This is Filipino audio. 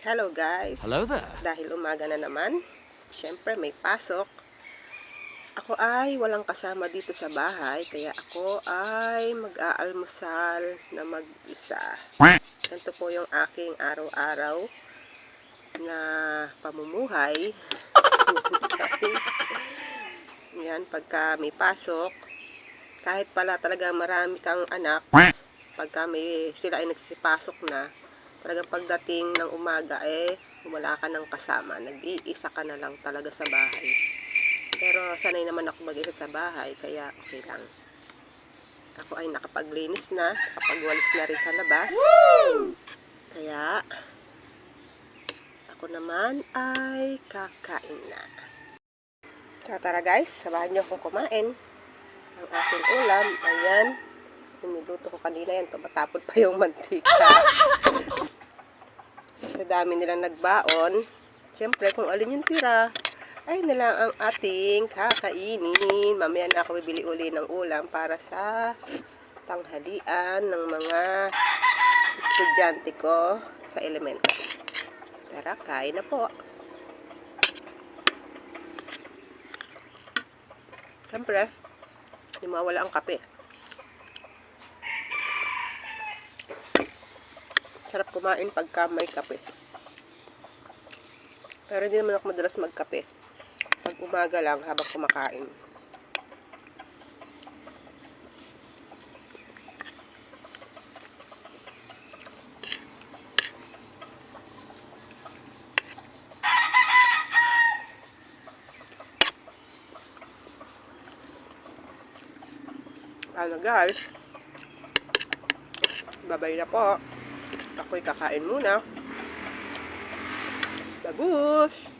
Hello guys. Hello there. Dahil umaga na naman, syempre may pasok. Ako ay walang kasama dito sa bahay, kaya ako ay mag-aalmusal na mag-isa. Ito po yung aking araw-araw na pamumuhay. Yan, pagka may pasok, kahit pala talaga marami kang anak, pagka may, sila ay nagsipasok na, talagang pagdating ng umaga eh, wala ka ng kasama. Nag-iisa ka na lang talaga sa bahay. Pero sanay naman ako mag-isa sa bahay, kaya okay lang. Ako ay nakapaglinis na, nakapagwalis na rin sa labas. Kaya, ako naman ay kakain na. So, tara guys, samahan niyo akong kumain. Ang aking ulam, ayan. Niluto ko kanina yan, tumatapon pa yung mantika. Sa dami nilang nagbaon, siyempre kung alin yung tira, ay na lang ang ating kakainin. Mamaya na ako bibili uli ng ulam para sa tanghalian ng mga estudyante ko sa elementary. Tara, kain na po. Siyempre, hindi mawala ang kape. Sarap kumain pagka may kape. Pero hindi naman ako madalas magkape. Pag umaga lang habang kumakain. Ano guys? Babay na po. Ako'y kakain muna. Bagus!